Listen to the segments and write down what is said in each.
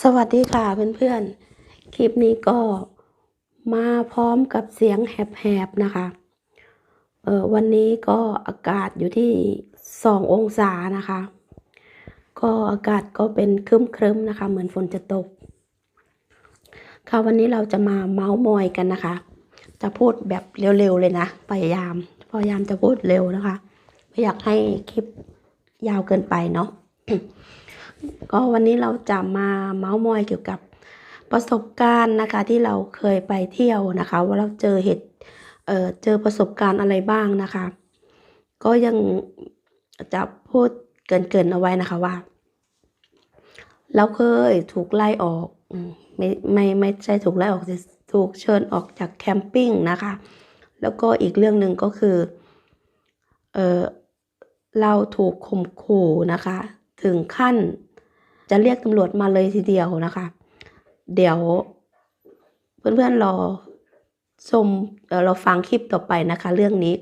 สวัสดีค่ะเพื่อนๆ คลิปนี้ก็มาพร้อมกับเสียงแหบๆนะคะ เออวันนี้ก็อากาศอยู่ที่สององศานะคะ ก็อากาศก็เป็นครึ้มๆนะคะ เหมือนฝนจะตก ค่ะวันนี้เราจะมาเมาส์มอยกันนะคะ จะพูดแบบเร็วๆเลยนะพยายามพยายามจะพูดเร็วนะคะ ไม่อยากให้คลิปยาวเกินไปเนาะ ก็วันนี้เราจะมาเมาส์มอยเกี่ยวกับประสบการณ์นะคะที่เราเคยไปเที่ยวนะคะ ว่าเราเจอเหตุเอ่อเจอประสบการณ์อะไรบ้างนะคะ ก็ยังจะพูดเกินๆเอาไว้นะคะว่า เราเคยถูกไล่ออกไม่ไม่ไม่ใช่ถูกไล่ออกแต่ถูกเชิญออกจากแคมปิ้งนะคะ แล้วก็อีกเรื่องหนึ่งก็คือเออเราถูกข่มขู่นะคะ ถึงขั้น จะเรียกตำรวจมาเลยทีเดียวนะคะ เดี๋ยวเพื่อนๆรอชมเอ่อเราฟังคลิปต่อไปนะคะ เรื่องนี้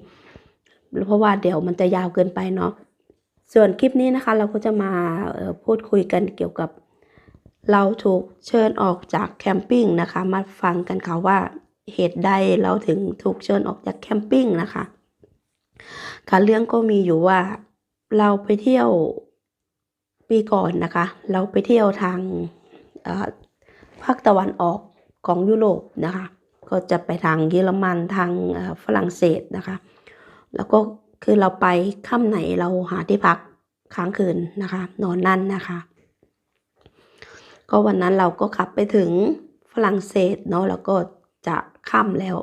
เพราะว่าเดี๋ยวมันจะยาวเกินไปเนาะส่วนคลิปนี้นะคะ เราก็จะมาพูดคุยกันเกี่ยวกับ เราถูกเชิญออกจากแคมปิ้งนะคะ มาฟังกันค่ะว่าเหตุใดเราถึงถูกเชิญออกจากแคมปิ้งนะคะค่ะเรื่องก็มีอยู่ว่าเราไปเที่ยว ปีก่อนนะคะ เราไปเที่ยวทางภาคตะวันออกของยุโรปนะคะ ก็จะไปทางเยอรมันทางฝรั่งเศสนะคะ แล้วก็คือเราไปค่ำไหนเราหาที่พักค้างคืนนะคะ นอนนั่นนะคะ ก็วันนั้นเราก็ขับไปถึงฝรั่งเศสเนาะแล้วก็จะค่ำแล้ว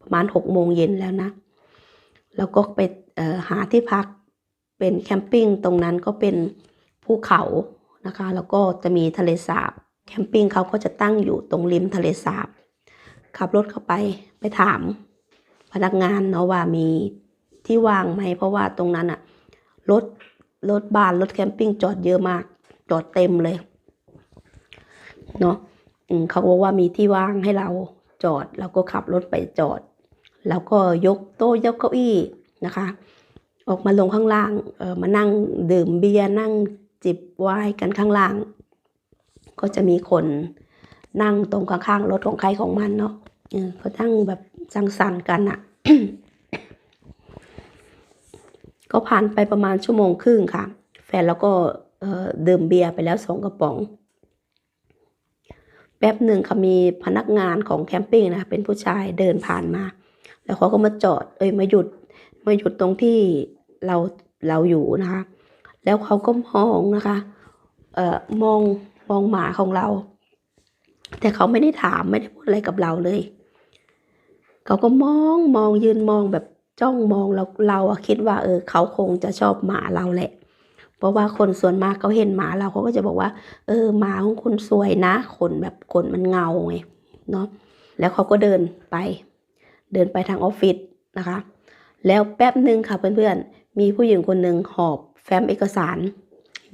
ประมาณหกโมงเย็นแล้วนะแล้วก็ไปหาที่พักเป็นแคมปิ้งตรงนั้นก็เป็น ภูเขานะคะ แล้วก็จะมีทะเลสาบ แคมปิ้งเขาก็จะตั้งอยู่ตรงริมทะเลสาบ ขับรถเข้าไปไปถามพนักงานเนาะว่ามีที่ว่างไหมเพราะว่าตรงนั้นอะรถรถบ้านรถแคมปิ้งจอดเยอะมาก จอดเต็มเลยเนาะเขาบอกว่ามีที่ว่างให้เราจอดเราก็ขับรถไปจอด แล้วก็ยกโต๊ะยกเก้าอี้นะคะ ออกมาลงข้างล่างเออมานั่งดื่มเบียร์นั่ง จิบไวน์กันข้างล่าง ก็จะมีคนนั่งตรงข้างๆรถของใครของมันเนาะเขาตั้งแบบสังสรรค์กันอะก็ผ่านไปประมาณชั่วโมงครึ่งค่ะ แฟนเราก็เอ่อดื่มเบียร์ไปแล้วสองกระป๋อง แป๊บหนึ่งค่ะมีพนักงานของแคมปิ้งนะคะเป็นผู้ชายเดินผ่านมา แล้วเขาก็มาจอด เอ้ยมาหยุดมาหยุดตรงที่เราเราอยู่นะคะ แล้วเขาก็มองนะคะเอ่อมองมองหมาของเรา แต่เขาไม่ได้ถามไม่ได้พูดอะไรกับเราเลย เขาก็มองมองยืนมองแบบจ้องมองเราเราอะคิดว่าเออเขาคงจะชอบหมาเราแหละ เพราะว่าคนส่วนมากเขาเห็นหมาเราเขาก็จะบอกว่า เออหมาของคุณสวยนะขนแบบขนมันเงาไงเนาะแล้วเขาก็เดินไป เดินไปทางออฟฟิศนะคะ แล้วแป๊บหนึ่งค่ะเพื่อนๆมีผู้หญิงคนหนึ่งหอบ แฟ้มเอกสาร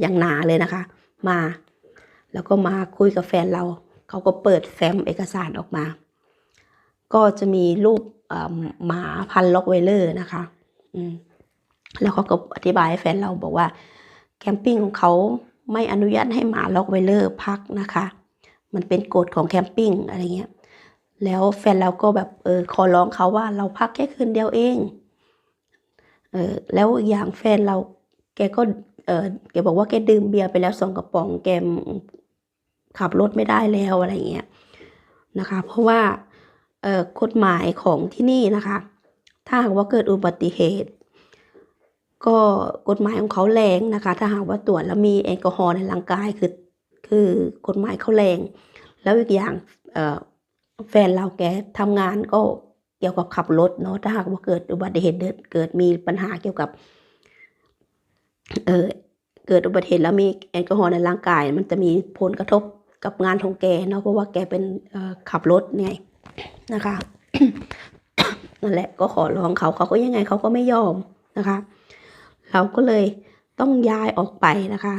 อย่างหนาเลยนะคะ มา แล้วก็มาคุยกับแฟนเรา เขาก็เปิดแฟ้มเอกสารออกมา ก็จะมีรูปหมาพันล็อกไวเลอร์นะคะแล้วเขาก็อธิบายให้แฟนเราบอกว่า แคมปิ้งของเขาไม่อนุญาตให้หมาล็อกไวเลอร์พักนะคะ มันเป็นกฎของแคมปิ้งอะไรเงี้ย แล้วแฟนเราก็แบบเออขอร้องเขาว่าเราพักแค่คืนเดียวเอง เออแล้วอย่างแฟนเรา แกก็เออแกบอกว่าแกดื่มเบียร์ไปแล้วสองกระป๋องแกขับรถไม่ได้แล้วอะไรเงี้ยนะคะ เพราะว่าเออกฎหมายของที่นี่นะคะ ถ้าหากว่าเกิดอุบัติเหตุ ก็กฎหมายของเขาแรงนะคะ ถ้าหากว่าตรวจแล้วมีแอลกอฮอล์ในร่างกายคือคือกฎหมายเขาแรง แล้วอีกอย่างเออแฟนเราแกทำงานก็เกี่ยวกับขับรถเนาะถ้าหากว่าเกิดอุบัติเหตุเกิดมีปัญหาเกี่ยวกับ เออเกิดอุบัติเหตุแล้วมีแอลกอฮอล์ในร่างกาย มันจะมีผลกระทบกับงานของแกเนาะเพราะว่าแกเป็นขับรถไงนะคะนั่นแหละก็ขอร้องเขาเขาก็ยังไงเขาก็ไม่ยอมนะคะ เราก็เลยต้องย้ายออกไปนะคะ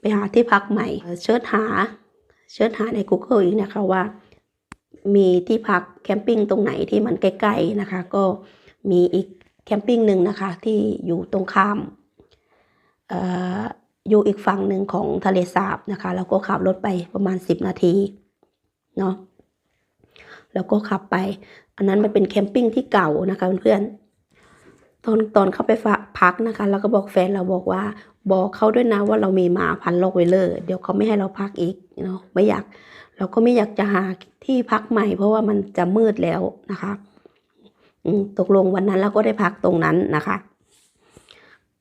ไปหาที่พักใหม่เชิญหาเชิญหาใน Google อีกนะคะว่า มีที่พักแคมปิ้งตรงไหนที่มันใกล้ๆนะคะ ก็มีอีกแคมปิ้งหนึ่งนะคะ ที่อยู่ตรงข้าม อยู่อีกฝั่งหนึ่งของทะเลสาบนะคะแล้วก็ขับรถไปประมาณ 10 นาทีเนาะแล้วก็ขับไป อันนั้นมันเป็นแคมปิ้งที่เก่านะคะเพื่อนๆตอนตอนเข้าไปพักนะคะเราก็บอกแฟนเราบอกว่า บอกเขาด้วยนะว่าเรามีหมาพันธุ์ล็อกไวเลอร์เดี๋ยวเขาไม่ให้เราพักอีกเนาะไม่อยาก เราก็ไม่อยากจะหาที่พักใหม่ เพราะว่ามันจะมืดแล้วนะคะตกลงวันนั้นเราก็ได้พักตรงนั้นนะคะ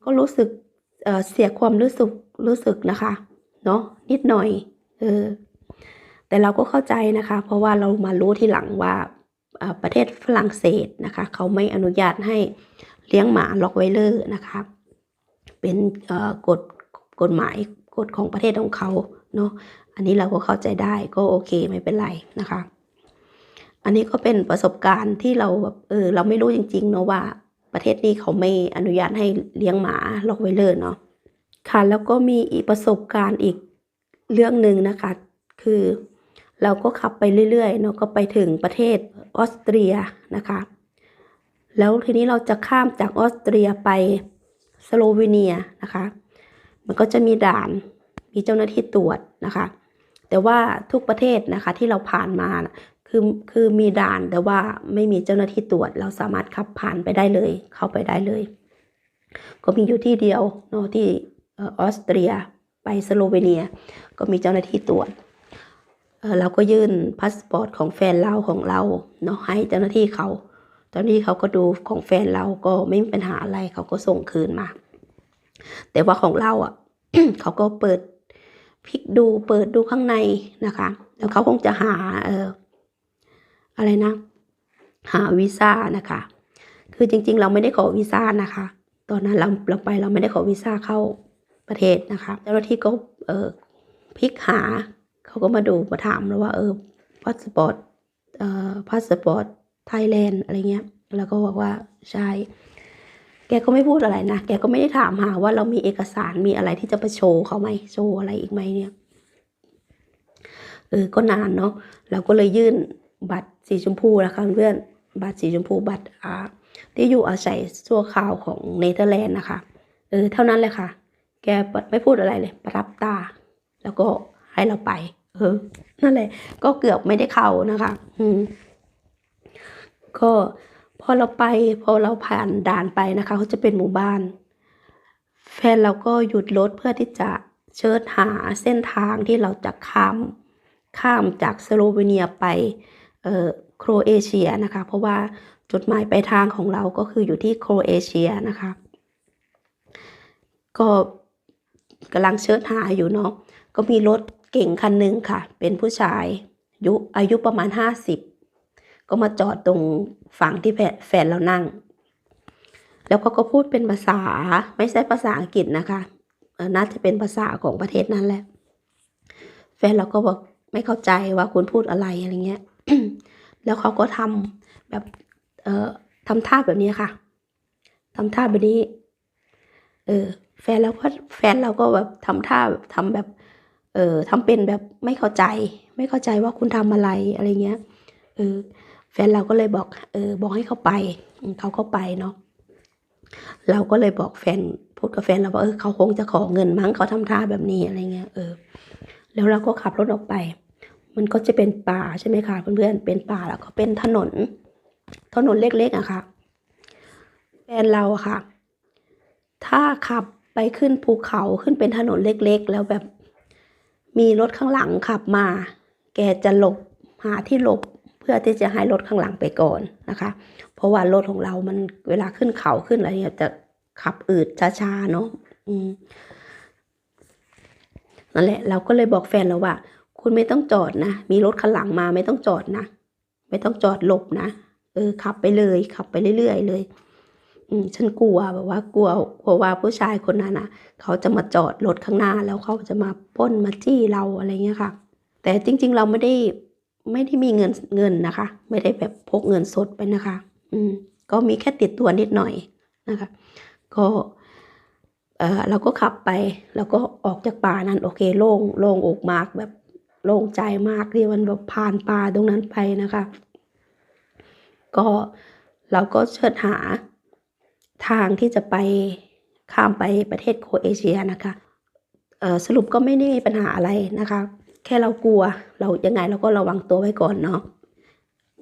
ก็รู้สึก เเสียความรู้สึกรู้สึกนะคะเนาะนิดหน่อยเออแต่เราก็เข้าใจนะคะ เพราะว่าเรามารู้ทีหลังว่าประเทศฝรั่งเศสนะคะ เขาไม่อนุญาตให้เลี้ยงหมาล็อกไวเลอร์นะคะ เป็นกฎกฎหมายกฎของประเทศของเขาเนาะอันนี้เราก็เข้าใจได้ก็โอเคไม่เป็นไรนะคะ อันนี้ก็เป็นประสบการณ์ที่เราแบบเออเราไม่รู้จริงๆเนาะว่า ประเทศนี้เขาไม่อนุญาตให้เลี้ยงหมาล็อกไวเลอร์เนาะค่ะแล้วก็มีอีกประสบการณ์อีกเรื่องหนึ่งนะคะ คือเราก็ขับไปเรื่อยๆเนาะก็ไปถึงประเทศออสเตรียนะคะ แล้วทีนี้เราจะข้ามจากออสเตรียไปสโลวีเนียนะคะ มันก็จะมีด่านมีเจ้าหน้าที่ตรวจนะคะ แต่ว่าทุกประเทศนะคะที่เราผ่านมา คือคือมีด่านแต่ว่าไม่มีเจ้าหน้าที่ตรวจ เราสามารถขับผ่านไปได้เลย เข้าไปได้เลย ก็มีอยู่ที่เดียวเนาะที่ออสเตรียไปสโลวีเนีย ก็มีเจ้าหน้าที่ตรวจเเราก็ยื่นพาสปอร์ตของแฟนเราของเราเนาะให้เจ้าหน้าที่เขาเจ้าหน้าที่เขาก็ดูของแฟนเราก็ไม่มีปัญหาอะไรเขาก็ส่งคืนมา แต่ว่าของเราอะเขาก็เปิดพลิกดูเปิดดูข้างในนะคะ แล้วเขาคงจะหาเอะไรนะ หาวีซ่านะคะ คือจริงๆ เราไม่ได้ขอวีซ่านะคะ ตอนนั้นเราเราไปเราไม่ได้ขอวีซ่าเข้าประเทศนะคะเจ้าหน้าที่ก็เออพลิกหาเขาก็มาดูมาถามเราว่า เออพาสปอร์ตเอ่อพาสปอร์ตไทยแลนด์อะไรเงี้ย แล้วก็บอกว่าใช่แกก็ไม่พูดอะไรนะ แกก็ไม่ได้ถามหาว่าเรามีเอกสารมีอะไรที่จะไปโชว์เขาไหมโชว์อะไรอีกไหมเนี่ย เออ ก็นานเนาะ เราก็เลยยื่น บัตรสีชมพูนะคะเพื่อนบัตรสีชมพูบัตรอ่าที่อยู่อาศัยชั่วคราวของเนเธอร์แลนด์นะคะเออเท่านั้นเลยค่ะ แกไม่พูดอะไรเลยประรับตา แล้วก็ให้เราไป เออ นั่นแหละ ก็เกือบไม่ได้เข้านะคะ อืม ก็พอเราไป พอเราผ่านด่านไปนะคะเขาจะเป็นหมู่บ้าน แฟนเราก็หยุดรถเพื่อที่จะเชิดหาเส้นทางที่เราจะข้าม ข้ามจากสโลวีเนียไป โครเอเชียนะคะ เพราะว่าจุดหมายปลายทางของเราก็คืออยู่ที่โครเอเชียนะคะ ก็กำลังเชิดหาอยู่เนาะก็มีรถเก่งคันหนึ่งค่ะ เป็นผู้ชายอายุอายุประมาณห้าสิบก็มาจอดตรงฝั่งที่แฟนเรานั่ง แล้วเขาก็พูดเป็นภาษาไม่ใช่ภาษาอังกฤษนะคะน่าจะเป็นภาษาของประเทศนั้นแหละ แฟนเราก็บอกไม่เข้าใจว่าคุณพูดอะไรอะไรเงี้ย แล้วเขาก็ทำแบบเอ่อทำท่าแบบนี้ค่ะทำท่าแบบนี้ เออ แฟนเราก็แฟนเราก็แบบทำท่าแบบทำแบบ เออทำเป็นแบบไม่เข้าใจ ไม่เข้าใจว่าคุณทำอะไรอะไรเงี้ยเออแฟนเราก็เลยบอก เออ บอกให้เขาไปเขาก็ไปเนาะเราก็เลยบอกแฟนพูดกับแฟนเราว่าเออเขาคงจะขอเงินมั้งเขาทำท่าแบบนี้อะไรเงี้ยเออ แล้วเราก็ขับรถออกไป มันก็จะเป็นป่าใช่ไหมคะเพื่อนๆเป็นป่าแล้วก็เป็นถนน ถนนเล็กๆอะค่ะแฟนเราอะค่ะ ถ้าขับไปขึ้นภูเขาขึ้นเป็นถนนเล็กๆ แล้วแบบมีรถข้างหลังขับมา แกจะหลบหาที่หลบเพื่อที่จะให้รถข้างหลังไปก่อนนะคะ เพราะว่ารถของเรามันเวลาขึ้นเขาขึ้นอะไรเนี่ยจะขับอืดช้าๆเนาะอืมนั่นแหละเราก็เลยบอกแฟนเราว่า คุณไม่ต้องจอดนะ มีรถข้างหลังมาไม่ต้องจอดนะ ไม่ต้องจอดหลบนะ เออ ขับไปเลย ขับไปเรื่อยๆเลย อืม ฉันกลัวแบบว่ากลัว กลัวว่าผู้ชายคนนั้นอะ เขาจะมาจอดรถข้างหน้าแล้วเขาจะมาป้นมาจี้เราอะไรเงี้ยค่ะ แต่จริง ๆ เราไม่ได้ไม่ได้มีเงินเงินนะคะ ไม่ได้แบบพกเงินสดไปนะคะ อืม ก็มีแค่ติดตัวนิดหน่อยนะคะ ก็เออเราก็ขับไป แล้วก็ออกจากป่านั้น โอเค โล่งโล่งอกมากแบบ โล่งใจมากที่มันแบบผ่านป่าตรงนั้นไปนะคะ ก็เราก็เชิดหาทางที่จะไปข้ามไปประเทศโครเอเชียนะคะสรุปก็ไม่ได้มีปัญหาอะไรนะคะ แค่เรากลัวเรายังไงเราก็ระวังตัวไว้ก่อนเนาะ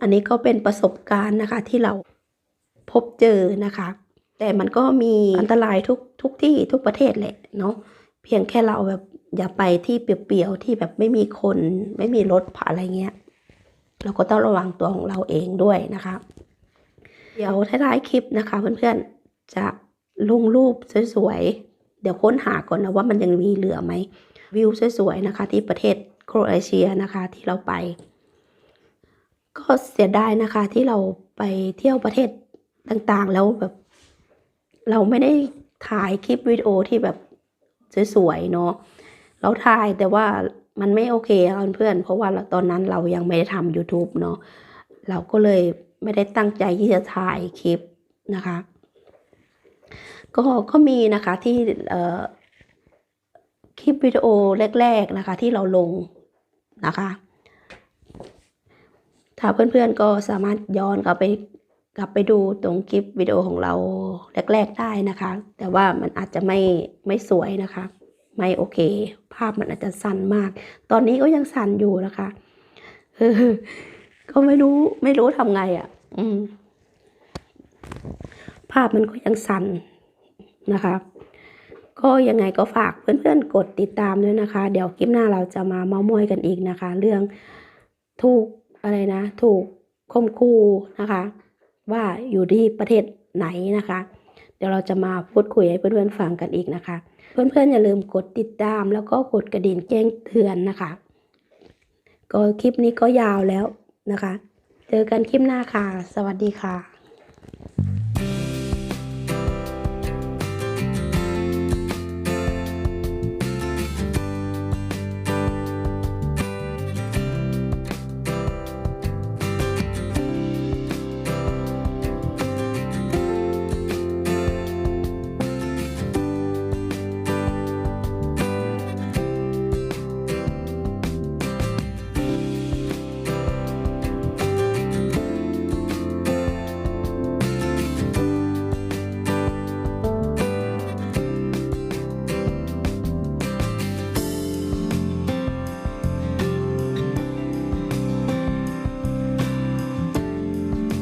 อันนี้ก็เป็นประสบการณ์นะคะที่เราพบเจอนะคะ แต่มันก็มีอันตรายทุกทุกที่ทุกประเทศแหละเนาะเพียงแค่เราแบบ อย่าไปที่เปลี่ยวๆที่แบบไม่มีคนไม่มีรถผ่านอะไรเงี้ย เราก็ต้องระวังตัวของเราเองด้วยนะคะ เดี๋ยวท้ายๆคลิปนะคะ เพื่อนๆจะลงรูปสวยๆ เดี๋ยวค้นหาก่อนนะว่ามันยังมีเหลือไหมวิวสวยๆนะคะ ที่ประเทศโครเอเชียนะคะที่เราไป ก็เสียดายนะคะที่เราไปเที่ยวประเทศต่างๆ แล้วแบบ เราไม่ได้ถ่ายคลิปวิดีโอที่แบบสวยๆเนาะ เราถ่ายแต่ว่ามันไม่โอเคค่ะเพื่อน เพราะว่าตอนนั้นเรายังไม่ได้ทำ YouTube เนาะเราก็เลยไม่ได้ตั้งใจที่จะถ่ายคลิปนะคะ ก็ก็มีนะคะที่คลิปวิดีโอแรก ๆนะคะ ที่เราลงนะคะถ้าเพื่อนๆก็สามารถย้อนกลับไปกลับไปดูตรงคลิปวิดีโอของเราแรก ๆได้นะคะ แต่ว่ามันอาจจะไม่ไม่สวยนะคะ ไม่โอเค ภาพมันอาจจะสั่นมาก ตอนนี้ก็ยังสั่นอยู่นะคะก็ไม่รู้ไม่รู้ทำไงอะ่ะ อืม ภาพมันก็ยังสั่นนะคะ ก็ยังไงก็ฝากเพื่อนๆ กดติดตามด้วยนะคะ เดี๋ยวคลิปหน้าเราจะมาเมาท์มอยกันอีกนะคะ เรื่องถูกอะไรนะ ถูกคมคู่นะคะ ว่าอยู่ที่ประเทศไหนนะคะ เดี๋ยวเราจะมาพูดคุยให้เพื่อนๆฟังกันอีกนะคะ เพื่อนๆอย่าลืมกดติดตาม แล้วก็กดกระดิ่งแจ้งเตือนนะคะ ก็คลิปนี้ก็ยาวแล้วนะคะ เจอกันคลิปหน้าค่ะ สวัสดีค่ะ